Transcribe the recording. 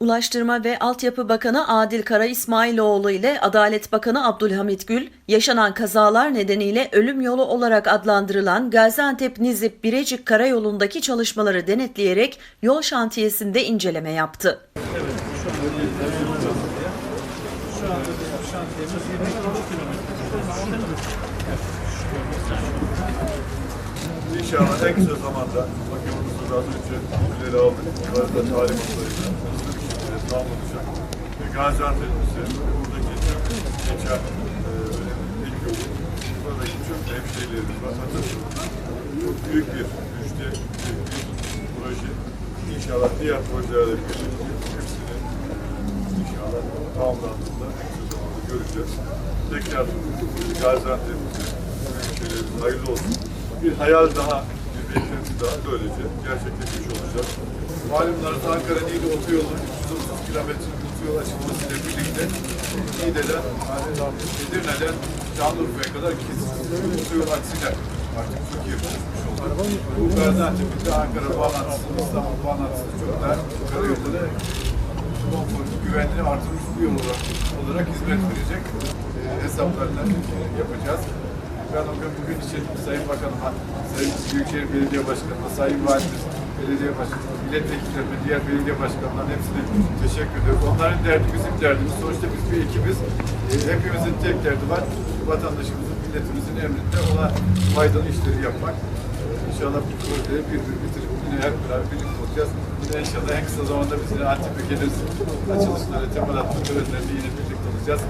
Ulaştırma ve Altyapı Bakanı Adil Kara İsmailoğlu ile Adalet Bakanı Abdülhamit Gül, yaşanan kazalar nedeniyle ölüm yolu olarak adlandırılan Gaziantep-Nizip Birecik Karayolu'ndaki çalışmaları denetleyerek yol şantiyesinde inceleme yaptı. İnşallah en kısa zamanda bakımımızı da az önce aldık. Bunları da talimatlarıyla bir şekilde tamamlanacak. Ve Gaziantep'imizi buradaki geçen e, ilk yolu buradaki tüm hemşehrilerimiz. Atatürk çok büyük bir müjde, büyük bir proje. İnşallah diğer projelerle birlikte hepsini inşallah tamamlandığında en kısa zamanda göreceğiz. Tekrar Gaziantep'imizi hemşehrilerimize hayırlı olsun. Bir hayal daha, bir beklenti daha böylece gerçekleşmiş olacak. Malumunuz Ankara Niğde otoyolu 330 kilometrelik otoyol açılmasıyla birlikte Niğde'den, Edirne'den Şanlıurfa'ya kadar kesintisiz bir otoyol aksine artık Türkiye buluşmuş oldu. Bu Gaziantep'in de Ankara bağlantısı, İstanbul bağlantısı çok daha karayolları konforlu, güvenliği artırmış bir yol olarak, olarak hizmet verecek e, hesaplarla yapacağız. Ben o gün bugün için Sayın Bakanıma, Sayın Büyükşehir Belediye Başkanı'na, Sayın Valimiz, Belediye Başkanı, milletvekillerime, diğer belediye başkanlarına hepsine teşekkür ediyoruz. Onların derdi bizim derdimiz. Sonuçta biz bir ekibiz. E, hepimizin tek derdi var. Vatandaşımızın, milletimizin emrinde ona faydalı işleri yapmak. İnşallah bu projeyi bir bir bitirip yine hep beraber birlikte olacağız. Yine inşallah en kısa zamanda biz yine Antep'e geliriz. Açılışları, temel atma törenlerinde yine birlikte olacağız.